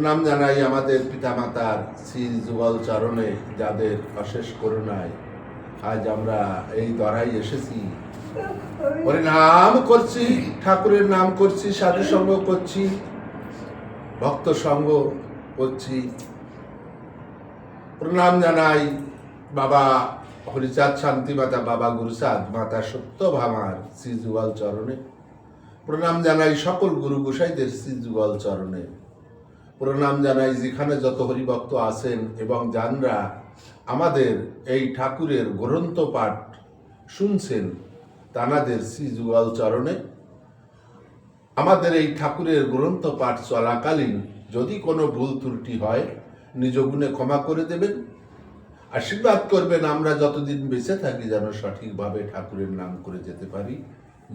প্রণাম জানাই আমাদের পিতামাতার শ্রী যুগল চরণে, যাদের অশেষ করুণায় আজ আমরা এই দরাই এসেছি। নাম করছি, ঠাকুরের নাম করছি, সাধু সঙ্গ করছি, ভক্ত সঙ্গ করছি। প্রণাম জানাই বাবা হরিচাঁদ শান্তি মাতা বাবা গুরুচাঁদ মাতা সত্য ভামার শ্রী যুগল চরণে। প্রণাম জানাই সকল গুরু গোসাইদের শ্রী যুগল চরণে। প্রণাম জানাই যেখানে যত হরিভক্ত আছেন এবং যানরা আমাদের এই ঠাকুরের গ্রন্থ পাঠ শুনছেন তানাদের শ্রী যুগল চরণে। আমাদের এই ঠাকুরের গ্রন্থ পাঠ চলাকালীন যদি কোনো ভুল ত্রুটি হয়, নিজ গুণে ক্ষমা করে দেবেন। আশীর্বাদ করবেন আমরা যতদিন বেঁচে থাকি যেন সঠিকভাবে ঠাকুরের নাম করে যেতে পারি।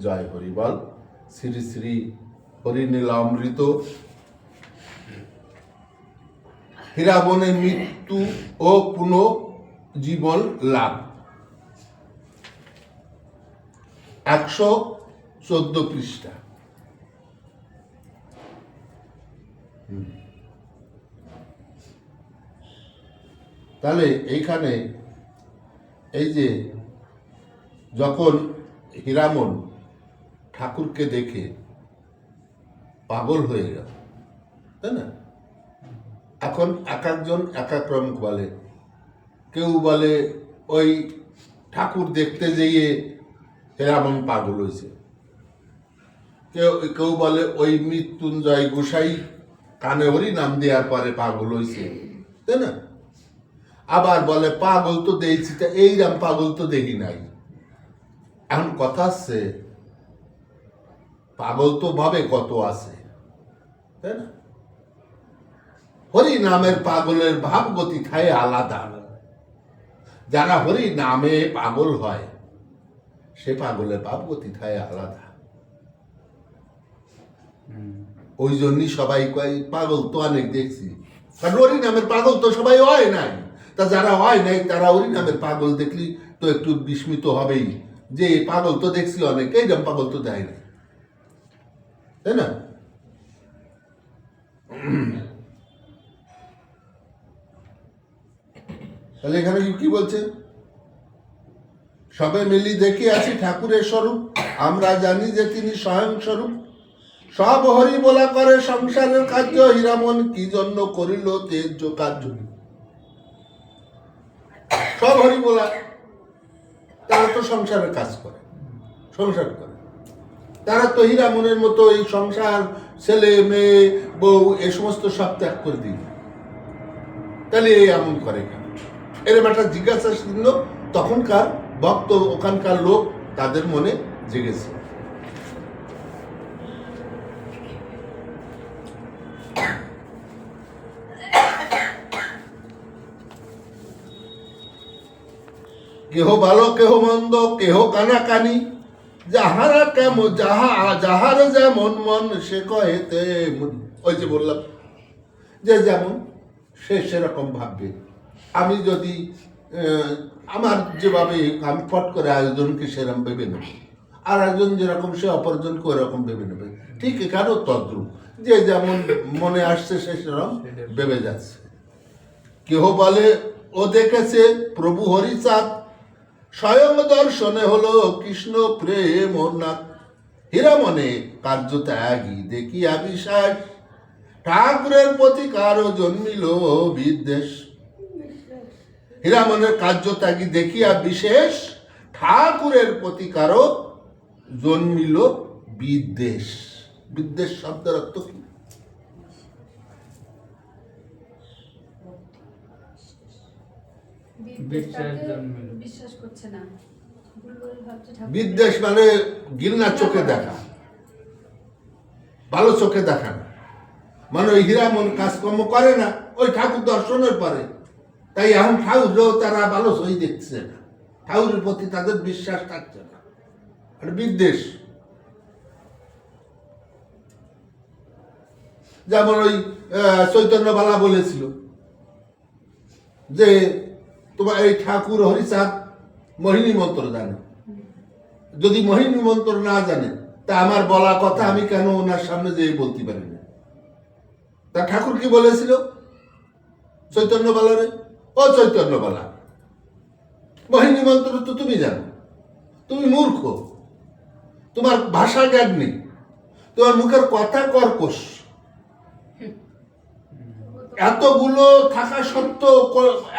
জয় হরিবল। শ্রী শ্রী হরিনীল হীরাবনে মৃত্যু ও পুনঃ জীবন লাভ একশো চোদ্দ পৃষ্ঠা। তাহলে এইখানে এই যে যখন হীরামন ঠাকুরকে দেখে পাগল হয়ে গেল, তাই না এখন এক একজন, এক এক রকম বলে। কেউ বলে, ওই ঠাকুর দেখতে যেয়ে হেরামন পাগল হয়েছে। কেউ কেউ বলে, ওই মৃত্যুঞ্জয় গোসাই কানে হরি নাম দেওয়ার পরে পাগল হয়েছে। তাই না? আবার বলে, পাগল তো দেখছি, তা এইরাম পাগল তো দেখি নাই। এখন কথা আছে পাগল তো ভাবে কত আছে। তাই না? হরি নামের পাগলের ভাবগতি খায় আলাদা। যারা হরি নামে পাগল হয়, সে পাগলের ভাবগতি খায় আলাদা। ওই জন্যই সবাই পাগল তো অনেক দেখছি। কারণ হরি নামের পাগল তো সবাই হয় নাই। তা যারা হয় নাই, তারা হরি নামের পাগল দেখলি তো একটু বিস্মিত হবেই। যে পাগল তো দেখছি অনেক, এইরকম পাগল তো দেয় না তাই না? তাহলে এখানে কি- বলছে? সবে মিলি দেখে আছি ঠাকুরের স্বরূপ, আমরা জানি যে তিনি স্বয়ং স্বরূপ। সব হরি বলা করে সংসারের কার্য, হীরামন কি জন্য করিল তেজ কার্য? সব হরি বলা, তারা তো সংসারের কাজ করে, সংসার করে। তারা তো হীরামনের মতো এই সংসার, ছেলে, মেয়ে, বউ, এ সমস্ত সব ত্যাগ করে দিল তাহলে এই এমন করে কেন? এরকম একটা জিজ্ঞাসা চিহ্ন তখনকার ভক্ত, ওখানকার লোক তাদের মনে জেগেছে। কেহ ভালো, কেহ মন্দ, কেহ কানাকানি, যাহারা কেমন যাহা, যাহার যেমন মন, সে কহে ওই যে বললাম, যে যেমন, সে সেরকম ভাববে। আমি যদি আমার যেভাবে আমি ফট করে আয়োজনকে সেরকম ভেবে নেব? আর একজন যেরকম সে অপরজনকে ওরকম ভেবে নেবে? ঠিক এখানেও তদ্রুপ। যে যেমন মনে আসছে সে সেরকম ভেবে যাচ্ছে। কেহ বলে, ও দেখেছে প্রভু হরিচাঁদ। স্বয়ং দর্শনে হলো কৃষ্ণ প্রেম ওর নাথ। হীরামনে কার্য ত্যাগী দেখিয়া বিশ্বাস ঠাকুরের প্রতি কারও জন্মিল বিদ্বেষ। হীরামনের কার্য ত্যাগী দেখিয়া বিশেষ ঠাকুরের প্রতি কারও জন্মিল বিদ্বেষ। বিদ্বেষ শব্দের অর্থ কি? বিদ্বেষ মানে গিন্নার চোখে দেখা। ভালো চোখে দেখা না। মানে ওই হীরামন কাজকর্ম করে না ওই ঠাকুর দর্শনের পরে। তাই এখন ঠাকুরও তারা ভালো সই দেখছে না। ঠাকুরের প্রতি তাদের বিশ্বাস থাকছে না। আর বিদ্বেষ। যেমন ওই আহ, চৈতন্যবালা বলেছিল যে তোমার এই ঠাকুর হরিচাঁদ মোহিনী মন্ত্র জানে। যদি মোহিনী মন্ত্র না জানে তা আমার বলা কথা আমি কেন ওনার সামনে যেয়ে বলতে পারি না? তা ঠাকুর কি বলেছিল? চৈতন্য বালারে ও চৈতন্য বালা মোহিনী মন্ত্র তো তুমি জানো তুমি মূর্খ তোমার ভাষা জ্ঞান নেই তোমার মুখের কথা কর্কশ। এতগুলো থাকা সত্ত্বেও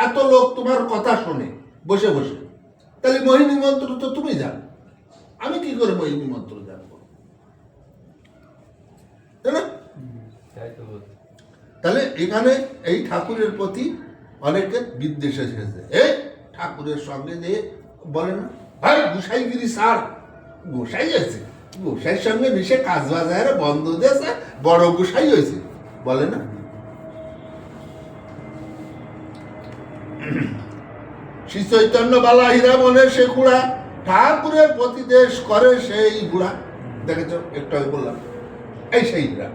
এত লোক তোমার কথা শোনে বসে বসে। তাহলে মোহিনী মন্ত্র তো তুমি জানো আমি কি করে মোহিনী মন্ত্র জানব। তাহলে এখানে এই ঠাকুরের প্রতি অনেকের বিদ্বেষ এসেছে। এই ঠাকুরের সঙ্গে যে বলে না, ভাই গোসাইগিরি সার গোসাই আছে গোসাইয়ের সঙ্গে মিশে কাজ বাজারে বন্ধ দিয়েছে, বড় গোসাই হয়েছে। বলে না। শ্রী চৈতন্য বালা হীরা সে খুড়া ঠাকুরের প্রতিদেশ করে সেই বুড়া দেখেছ, একটু বললাম, এই সেই হীরা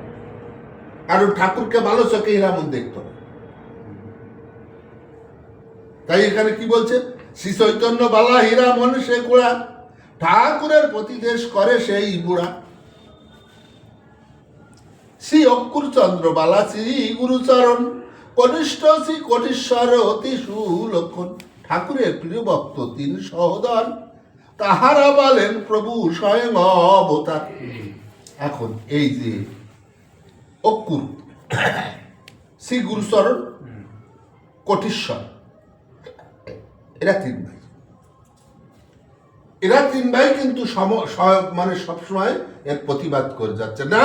কারণ ঠাকুরকে ভালো চোখে হীরামন দেখত না। তাই এখানে কি বলছে শ্রী চৈতন্য বালা হীরা মন সে কুড়া, ঠাকুরের প্রতিদেশ করে সেই বুড়া। শ্রী অঙ্কুর চন্দ্র বালা শ্রী গুরুচরণ, কনিষ্ঠ শ্রী কটিশ্বর অতি সুলক্ষণ, ঠাকুরের প্রিয় ভক্ত তিন সহদর, তাহারা বলেন, প্রভু স্বয়ং অবতার। এখন এই যে অকুর শ্রী গুরুচরণ, কোটিশ্বর এরা তিন ভাই। এরা তিন ভাই কিন্তু মানে সবসময় এর প্রতিবাদ করে যাচ্ছে। না,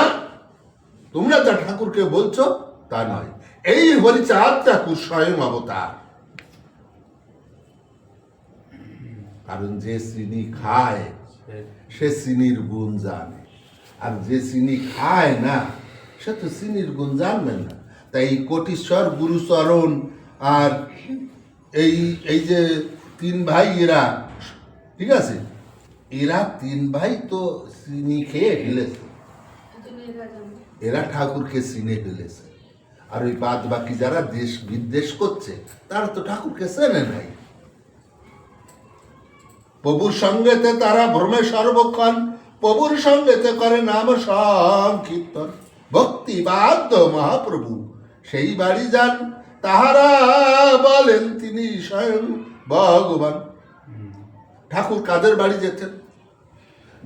তোমরা যা ঠাকুরকে বলছো তা নয়। এই হরিচাঁদ ঠাকুর স্বয়ং অবতার। কারণ যে চিনি খায়, সে- চিনির গুণ জানে। আর যে চিনি খায় না, সে তো চিনির গুণ জানবে না। তাই কোটিশ্বর, গুরুচরণ আর এই এই যে তিন ভাই এরা, ঠিক আছে? এরা তিন ভাই তো চিনি খেয়ে ফেলেছে। এরা ঠাকুরকে চিনে ফেলেছে। আর ওই বাদ বাকি যারা দেশ বিদ্বেষ করছে, তারা তো ঠাকুরকে চেনে নাই। প্রভুর সঙ্গেতে তারা ভ্রমে সর্বক্ষণ, প্রভুর সঙ্গেতে করে নাম সংকীর্তন। ভক্তি বাদ্য মহাপ্রভু, সেই বাড়ি যান তাহারা বলেন তিনি স্বয়ং ভগবান। ঠাকুর কাদের বাড়ি যেতেন?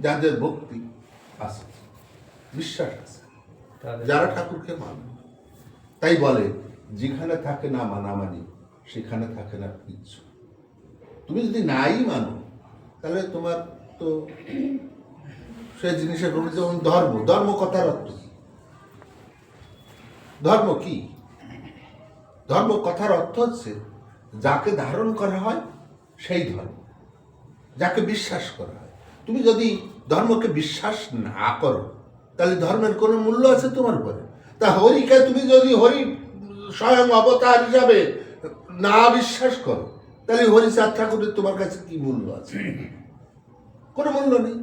যাদের ভক্তি আছে বিশ্বাস আছে যারা ঠাকুরকে মানে। তাই বলে যেখানে থাকে না মানামানি সেখানে থাকে না কিচ্ছু। তুমি যদি নাই মানো তাহলে তোমার তো সে জিনিসের যেমন ধর্ম ধর্ম কথার অর্থ কি? ধর্ম কি? ধর্ম কথার অর্থ হচ্ছে, যাকে ধারণ করা হয়, সেই ধর্ম। যাকে বিশ্বাস করা হয়। তুমি যদি ধর্মকে বিশ্বাস না করো, তাহলে ধর্মের কোনো মূল্য আছে তোমার উপরে? তা হরিকে তুমি যদি হরি স্বয়ং অবতার হিসাবে না বিশ্বাস করো, তাহলে হরি হরিচাঁদ ঠাকুরের তোমার কাছে কি মূল্য আছে? কোনো মূল্য নেই।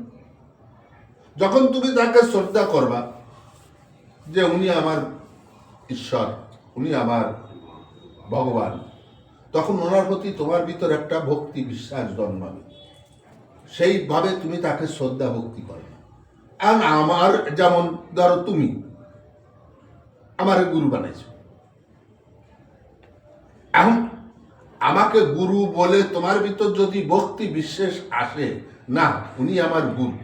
যখন তুমি তাকে শ্রদ্ধা করবা যে উনি আমার ঈশ্বর, উনি আমার ভগবান। তখন ওনার প্রতি তোমার ভিতর একটা ভক্তি বিশ্বাস জন্মাবে। সেইভাবে তুমি তাকে শ্রদ্ধা ভক্তি করো। আর আমার যেমন ধরো তুমি, আমার গুরু বানাইছো। এখন আমাকে গুরু বলে তোমার ভিতর যদি ভক্তি বিশ্বাস আসে, না, উনি আমার গুরু।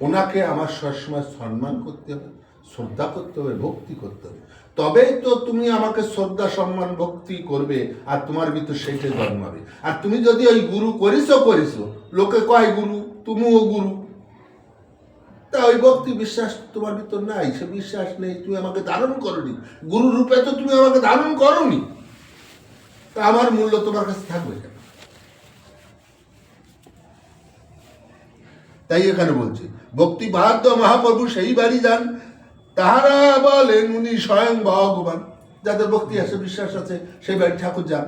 ওনাকে আমার সবসময় সম্মান করতে হবে। শ্রদ্ধা করতে হবে, ভক্তি করতে হবে। তবেই তো তুমি আমাকে শ্রদ্ধা, সম্মান, ভক্তি করবে আর তোমার ভিতর সেইটা জন্মাবে আর তুমি যদি ওই গুরু করিছো করিছো লোকে কয় গুরু, তুমিও গুরু। তা ওই ভক্তি বিশ্বাস তোমার ভিতর নাই, সে বিশ্বাস নেই, তুমি আমাকে ধারণ করনি। গুরু রূপে তো তুমি আমাকে ধারণ করনি। তা আমার মূল্য তোমার কাছে থাকবে কেন? তাই এখানে বলছে, ভক্তি বাদ্য মহাপ্রভু সেই বাড়ি যান তাহারা বলেন উনি স্বয়ং ভগবান। যাদের ভক্তি আছে, বিশ্বাস আছে, সেই বাড়ি ঠাকুর যান।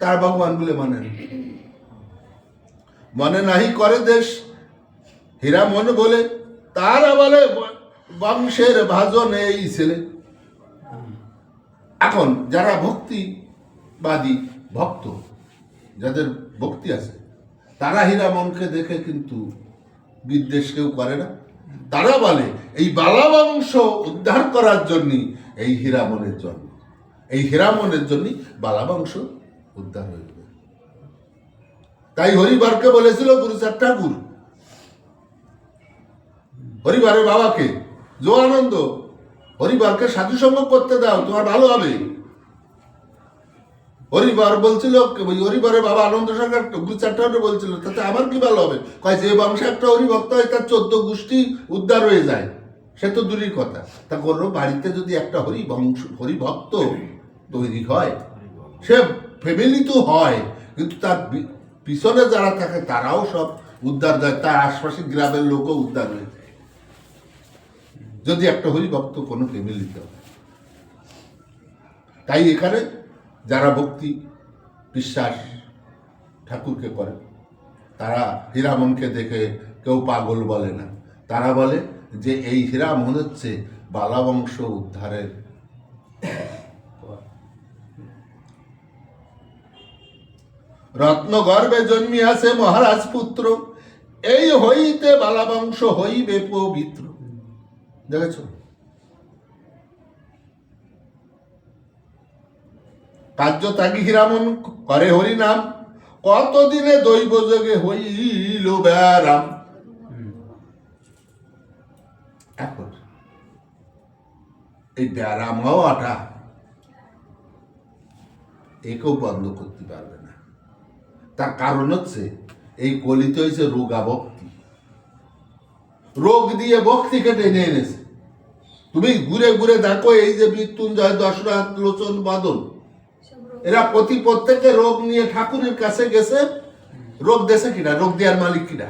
তার ভগবান বলে মানেন। মনে নাহি করে দেশ, হীরা মন বলে। তারা বলে বংশের ভাজন এই ছেলে। এখন যারা ভক্তিবাদী ভক্ত, যাদের ভক্তি আছে, তারা হীরা মনকে দেখে কিন্তু বিদ্বেষ কেউ করে না। তারা বলে এই বালা বংশ উদ্ধার করার জন্য এই হীরামনের জন্ম। এই হীরামনের জন্য বালা বংশ উদ্ধার হয়ে তাই হরিবারকে বলেছিল, গুরু গুরুচার ঠাকুর হরিবারের বাবাকে জো আনন্দ হরিবারকে সাধু সঙ্গ করতে দাও, তোমার ভালো হবে। হরিবার বলছিল, ওই হরিবারের বাবা আনন্দ সরকার গুরুচার ঠাকুর বলছিল, তাতে আমার কি ভালো হবে? কয়, যে বংশে একটা হরিভক্ত হয়, তার চোদ্দ গোষ্ঠী উদ্ধার হয়ে যায়। সে তো দূরের কথা। তা কোনো বাড়িতে যদি একটা হরি বংশ হরিভক্ত তৈরি হয়, সে ফ্যামিলি তো হয়, কিন্তু তার পিছনে যারা থাকে, তারাও সব উদ্ধার দেয়। তার আশপাশের গ্রামের লোকও উদ্ধার হয়ে যায়। যদি একটা হরিভক্ত কোনো ফ্যামিলিতে হয়। তাই এখানে যারা ভক্তি বিশ্বাস ঠাকুরকে করে, তারা হীরামনকে দেখে কেউ পাগল বলে না। তারা বলে যে এই হীরামন হচ্ছে বালাবংশ উদ্ধারের রত্ন গর্ভে জন্মিয়াছে মহারাজ পুত্র, এই হইতে বালাবংশ হইবে পবিত্র। দেখেছ? কার্য তাগি হীরামন, করে হরি নাম কতদিনে দৈব যোগে হইল ব্যারাম? এখন, এই ব্যারাম হওয়াটা একেও বন্ধ করতে পারবে না। তার কারণ হচ্ছে, এই কলিতে হয়েছে রোগা ভক্তি রোগ দিয়ে ভক্তিকে টেনে এনেছে। তুমি ঘুরে ঘুরে দেখো, এই যে মৃত্যুঞ্জয় দশরথ, লোচন বাদল এরা প্রতি প্রত্যেকে রোগ নিয়ে ঠাকুরের কাছে গেছে। রোগ দেশে কিনা? রোগ দেওয়ার মালিক কিনা?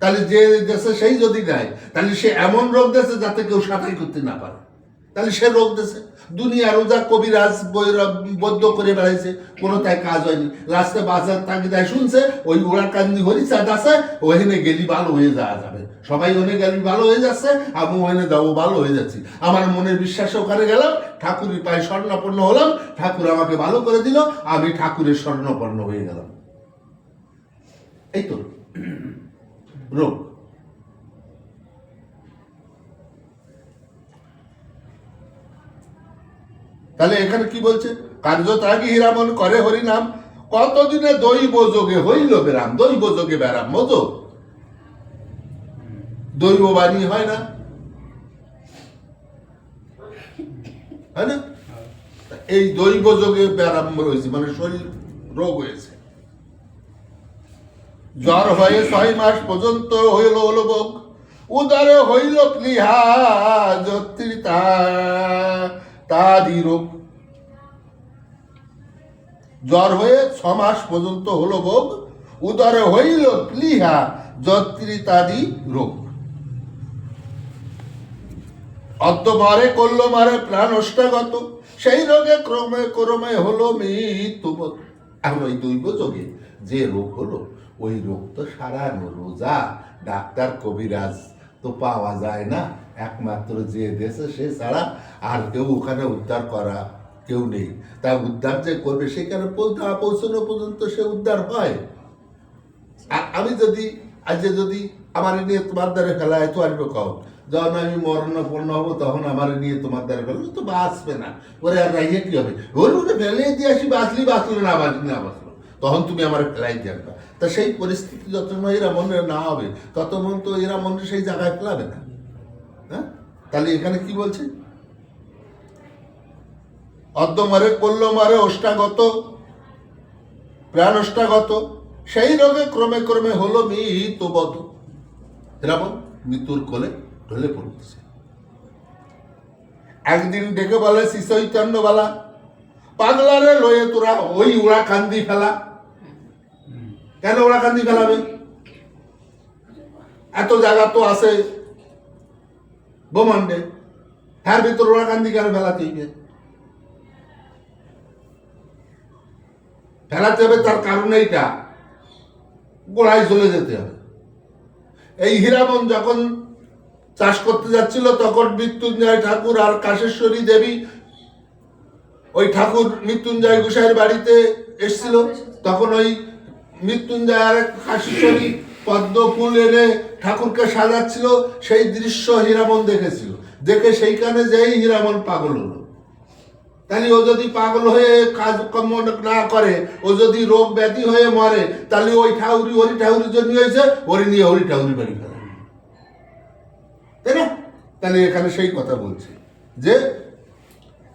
তাহলে যে দেশে সেই যদি নেয় তাহলে সে এমন রোগ দেশে যাতে কেউ সাফাই করতে না পারে। তাহলে সে রোগ দেশে। দুনিয়া রোজা কবিরাজ বদ্ধ করে বেড়াইছে কোনো তাই কাজ হয়নি। লাস্টে বাজার তাগিদায় শুনছে, ওই ওরা কান্দি হরিচাঁদ আছে ওখানে গেলি ভালো হয়ে যাওয়া যাবে। সবাই ওখানে গেলি ভালো হয়ে যাচ্ছে আমি ওখানে যাব ভালো হয়ে যাচ্ছি। আমার মনের বিশ্বাসে ওখানে গেলাম, ঠাকুরের পায়ে স্বর্ণাপন্ন হলাম, ঠাকুর আমাকে ভালো করে দিল, আমি ঠাকুরের স্বর্ণপন্ন হয়ে গেলাম। এই তো রোগ। তাহলে এখানে কি বলছে? কার্য ত্যাগী হীরামন করে হরিনাম। কতদিনে দৈব যোগে হইল বেরাম দৈব যোগে বেরাম মতো। দৈব বাণী হয় না। এই দৈব যোগে ব্যারাম রয়েছে মানে শরীর রোগ হয়েছে। জ্বর হয়ে ছয় মাস পর্যন্ত হইল হলো ভোগ উদারে হইল ক্লিহা যত্রী তা তাদি রোগ জ্বর হয়ে ছ মাস পর্যন্ত হলো ভোগ, উদরে হইল প্লিহা যত্রিতাদি রোগ অদ্য মারে করল মারে প্রাণ অষ্টাগত সেই রোগে ক্রমে ক্রমে হলো মৃত্যু এখন ওই দৈব যোগে যে রোগ হলো, ওই রোগ তো সারানো রোজা, ডাক্তার কবিরাজ তো পাওয়া যায় না, একমাত্র যে দেশে সে ছাড়া আর কেউ ওখানে উদ্ধার করা কেউ নেই। তা উদ্ধার যে করবে সেখানে পৌঁছানো পর্যন্ত সে উদ্ধার হয়? আর আমি যদি, আজ যদি আমার নিয়ে তোমার দ্বারে ফেলায়, তো আসবে কম যখন আমি মরণপূর্ণ হব, তখন আমার নিয়ে তোমার দ্বারে ফেলবে তো বাঁচবে না। ওরে আর রাইয়ে কি হবে? ওর ওরে ফেলে দিয়ে আসি, বাঁচলি, বাঁচলো না, বাঁচলি না, বাঁচলো। তখন তুমি আমার ফেলাই দিয়ে তা সেই পরিস্থিতি যত এরা মনে না হবে, তত মন তো এরা মনে সেই জায়গায় ফেলাবে না। হ্যাঁ? তাহলে এখানে কি বলছে? অদ্য মারে করল মারে অষ্টাগত, প্রাণ অষ্টাগত, সেই রোগে ক্রমে ক্রমে হলো মৃত্যুবত এরকম মৃত্যুর কোলে ঢলে পড়তেছে। একদিন ডেকে বলে শ্রীচৈতন্য বালা পাগলারে লয়ে তোরা ওই উড়া কান্দি ফেলা। কেন ওড়া কান্দি ফেলাবে? এত জায়গা তো আছে ব্রহ্মাণ্ডে। হ্যার ভিতর ওড়া কান্দি কেন ফেলাতে হইবে ফেলাতে হবে তার কারণ এইটা। গোড়ায় চলে যেতে হবে। এই হীরামন যখন চাষ করতে যাচ্ছিল, তখন মৃত্যুঞ্জয় ঠাকুর আর কাশেশ্বরী দেবী ওই ঠাকুর মৃত্যুঞ্জয় গোসাইয়ের বাড়িতে এসছিল। তখন ওই মৃত্যুঞ্জয় আর পদ্ম ফুল এনে ঠাকুরকে সাজাচ্ছিল, সেই দৃশ্য হীরামন দেখেছিল। দেখে সেইখানে যেই হীরামন পাগল হলো। তাহলে ও যদি পাগল হয়ে কাজ কর্ম না করে, ও যদি রোগ ব্যাধি হয়ে মরে, তাহলে ওই ঠাউরি হরি ঠাউরির জন্য হয়েছে ওরি নিয়ে হরি ঠাউরি বাড়ি ফেলে। তাই না? তাহলে এখানে সেই কথা বলছে যে,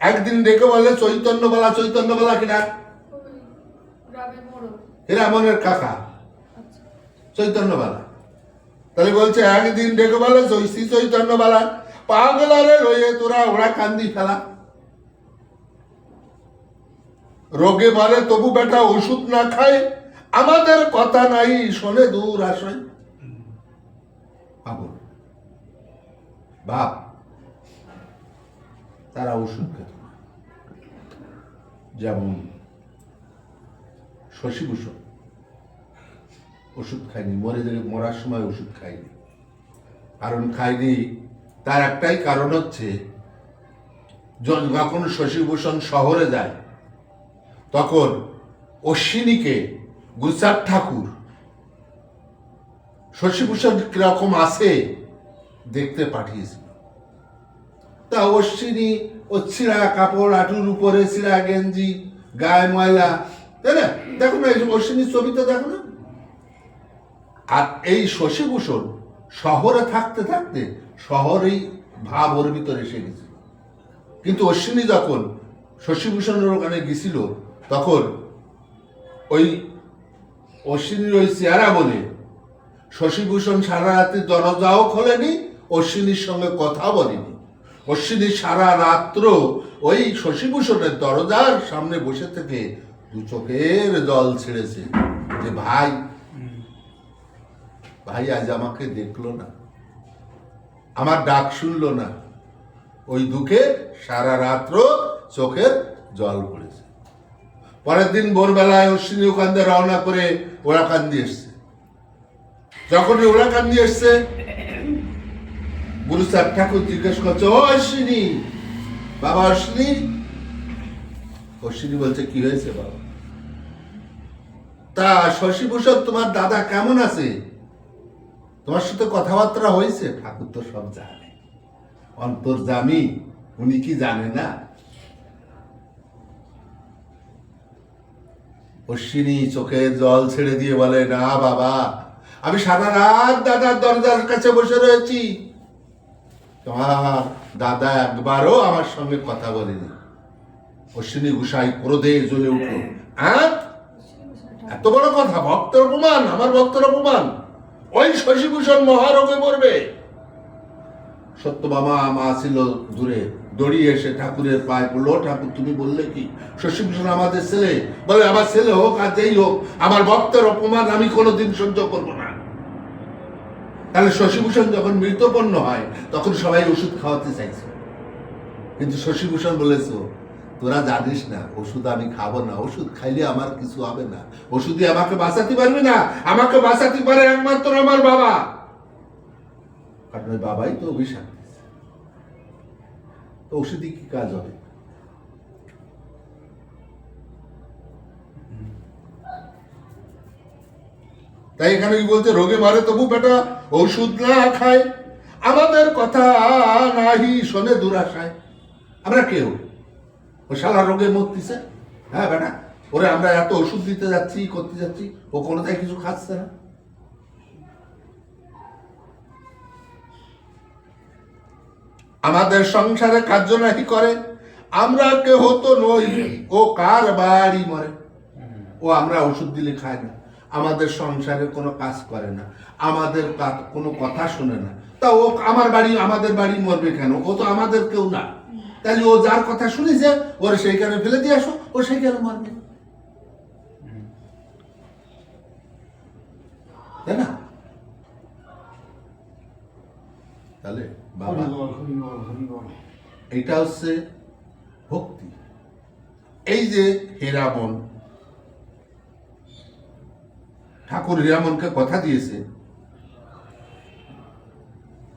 একদিন ডেকে বলে, চৈতন্যবালা চৈতন্যবালা কিনা? ওই গ্রামে বড় হীরামনের কাকা। চৈতন্যবালা। তাহলে বলছে, একদিন ডেকে বলে জৈসি চৈতন্যবালা, পাগলারে রয়ে তোরা ওরা কান্দি ফেলা। রোগে বলে তবু বেটা ওষুধ না খায়, আমাদের কথা নাই শোনে দূর আশয় পাগল। তারা ওষুধ খেত যেমন শশীভূষণ। ওষুধ খায়নি মরে গেলে মরার সময় ওষুধ খায়নি কারণ খায়নি তার একটাই কারণ হচ্ছে, যখন শশীভূষণ শহরে যায়, তখন অশ্বিনীকে গুজরাট ঠাকুর, শশীভূষণ কীরকম আছে দেখতে পাঠিয়েছিল। তা অশ্বিনী ও ছিঁড়া কাপড় আটুর উপরে ছিঁড়া গেঞ্জি, গায়ে ময়লা তাই না? দেখো না অশ্বিনীর ছবিটা দেখো না? আর এই শশীভূষণ শহরে থাকতে থাকতে শহরেই ভাব ওর ভিতরে এসে গেছিল কিন্তু অশ্বিনী যখন শশীভূষণের ওখানে গেছিল, তখন ওই অশ্বিনীর ওই চেহারা বলে, শশীভূষণ সারা রাতে দরজাও খোলেনি, অশ্বিনীর সঙ্গে কথা বলেনি। অশ্বিনী সারা রাত্র ওই শশীভূষণের দরজার সামনে বসে থেকে দু চোখের জল ছেড়েছে যে ভাই ভাই আজ আমাকে দেখল না, আমার ডাক শুনলো না, ওই দুঃখে সারা রাত্র চোখের জল পড়েছে। পরের দিন ভোরবেলায় অশ্বিনী ওখান রওনা করে ওরা ওরাকান্দি এসছে। যখনই ওরাকান্দি এসছে, গুরু সাহেব ঠাকুর জিজ্ঞেস করছে, ও অশ্বিনী, বাবা অশ্বিনী অশ্বিনী বলছে, কি হয়েছে বাবা? তা শশীভূষণ তোমার দাদা কেমন আছে? তোমার সাথে কথাবার্তা হয়েছে? ঠাকুর তো সব জানে। অন্তর্জামী উনি কি জানে না? অশ্বিনী চোখে জল ছেড়ে দিয়ে বলে, না বাবা, আমি সারা রাত দাদার দরজার কাছে বসে রয়েছি। তোমার দাদা একবারও আমার সঙ্গে কথা বলেনি। অশ্বিনী গুসাই ক্রোধে জ্বলে উঠল হ্যাঁ? এত বড় কথা, ভক্তের অপমান, আমার ভক্তের অপমান। ওই শশীভূষণ মহারোগে মরবে। সত্যবামা মা ছিল দূরে দড়িয়ে এসে ঠাকুরের পায়ে পড়ল, ঠাকুর, তুমি বললে কি? শশীভূষণ আমাদের ছেলে। বলে, আমার ছেলে হোক আর যেই হোক, আমার ভক্তের অপমান আমি কোনোদিন সহ্য করব না। তাহলে শশীভূষণ যখন মৃতপন্ন হয়, তখন সবাই ওষুধ খাওয়াতে চাইছে। কিন্তু শশীভূষণ বলেছ তোরা জানিস না, ওষুধ আমি খাব না, ওষুধ খাইলে আমার কিছু হবে না। ওষুধই আমাকে বাঁচাতে পারবে না, আমাকে বাঁচাতে পারে একমাত্র আমার বাবা। কারণ ওই বাবাই তো অভিশাপ তো ওষুধই কি কাজ হবে? তাই এখানে কি বলছে, রোগে মারে তবু বেটা ওষুধ না খায়। আমাদের কথা নাহি শোনে দুরাশায়। আমরা কেউ? ও শালা রোগে মরতেছে। হ্যাঁ বেটা? ওরে আমরা এত ওষুধ দিতে যাচ্ছি, করতে যাচ্ছি, ও কোনোটাই কিছু খাচ্ছে না। আমাদের সংসারে কার্য নাহি করে, আমরা কেহ তো নই, ও কার বাড়ি মরে। ও আমরা ওষুধ দিলে খায় না। আমাদের সংসারে কোনো কাজ করে না। আমাদের কোনো কথা শোনে না। তা ও আমার বাড়ি, আমাদের বাড়ি মরবে কেন? ও তো আমাদের কেউ না। তাহলে ও যার কথা শুনেছে, ওর সেইখানে ফেলে দিয়ে আসো, ও সেইখানে মরবে। তাই না? তাহলে এটা হচ্ছে ভক্তি। এই যে হীরামন ঠাকুর হীরামনকে কথা দিয়েছে,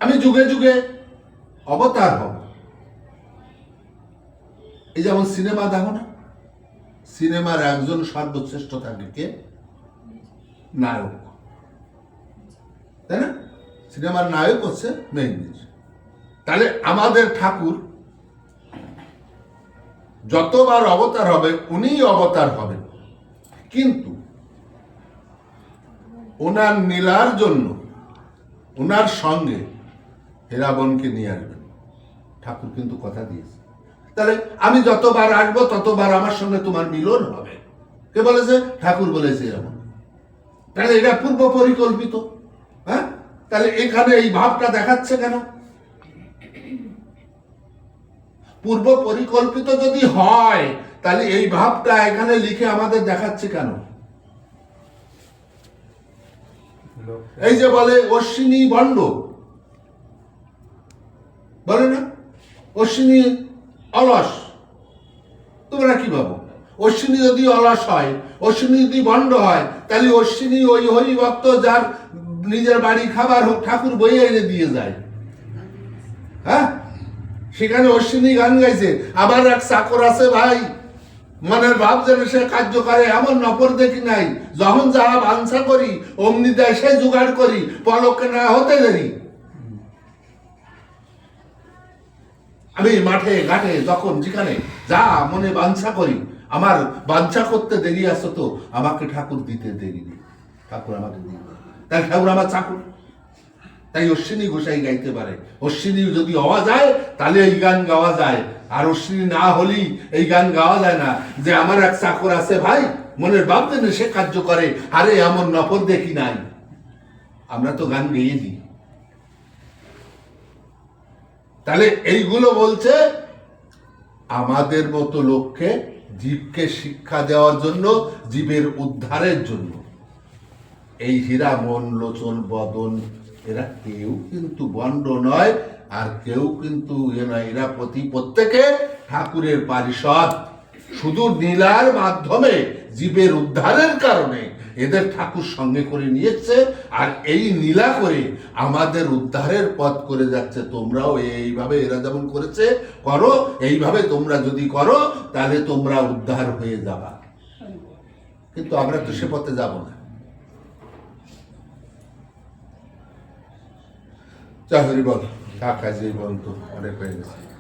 আমি যুগে যুগে অবতার হব। এই যেমন সিনেমা দেখো না? সিনেমার একজন সর্বশ্রেষ্ঠ থাকে কে? নায়ক। তাই না? সিনেমার নায়ক হচ্ছে মেহেন্দির তাহলে আমাদের ঠাকুর যতবার অবতার হবে, উনিই অবতার হবেন। কিন্তু ওনার নীলার জন্য, ওনার সঙ্গে হেরাবনকে নিয়ে আসবেন। ঠাকুর কিন্তু কথা দিয়েছে। তাহলে আমি যতবার আসব, ততবার আমার সঙ্গে তোমার মিলন হবে। কে বলেছে? ঠাকুর বলেছে এরকম। তাহলে এটা পূর্ব পরিকল্পিত হ্যাঁ? তাহলে এখানে এই ভাবটা দেখাচ্ছে কেন? পূর্ব পরিকল্পিত যদি হয়, তাহলে এই ভাবটা এখানে লিখে আমাদের দেখাচ্ছে কেন? এই যে বলে অশ্বিনী বন্ড বলে না? অশ্বিনী অলস। তোমরা কি ভাবো? অশ্বিনী যদি অলস হয়, অশ্বিনী যদি ভণ্ড হয়, তাহলে অশ্বিনী ওই হরি ভক্ত যার নিজের বাড়ি খাবার হোক ঠাকুর বই এনে দিয়ে যায়। হ্যাঁ? সেখানে অশ্বিনী গান গাইছে আবার এক চাকর আছে ভাই, মনের ভাব যেন সে কার্য করে, এমন নপর দেখি নাই। যখন যাহা বাঞ্ছা করি, অমনি দেয় সে জোগাড় করি, পলকে না হতে দেরি। আমি মাঠে, ঘাটে যখন যেখানে যা মনে বাঞ্ছা করি, আমার বাঞ্ছা করতে দেরি আসো তো আমাকে ঠাকুর দিতে দেরি নেই। ঠাকুর আমাকে দিয়ে তাই ঠাকুর আমার চাকুর। তাই অশ্বিনী গোসাই গাইতে পারে। অশ্বিনী যদি হওয়া যায়, তাহলে এই গান গাওয়া যায়। আর অশ্বিনী না হলেই এই গান গাওয়া যায় না। যে আমার এক চাকর আছে ভাই, মনের যেন সে কার্য করে। আরে এমন নফর দেখি নাই? আমরা তো গান গেয়ে দিই। তাহলে এইগুলো বলছে আমাদের মতো লোককে জীবকে শিক্ষা দেওয়ার জন্য, জীবের উদ্ধারের জন্য। এই হীরা, মন, লোচন, বদন, এরা কেউ কিন্তু বন্ড নয়, আর কেউ কিন্তু নয়। এরা প্রতি প্রত্যেকে ঠাকুরের পারিষদ। শুধু নীলার মাধ্যমে জীবের উদ্ধারের কারণে এদের ঠাকুর সঙ্গে করে নিয়েছে, আর এই নীলা করে আমাদের উদ্ধারের পথ করে যাচ্ছে। তোমরাও এইভাবে এরা যেমন করেছে, করো। এইভাবে তোমরা যদি করো, তাহলে তোমরা উদ্ধার হয়ে যাবা। কিন্তু আমরা তো সে পথে যাব না। চাকরি বল টাকা যে বল তো, অনেক হয়ে গেছে।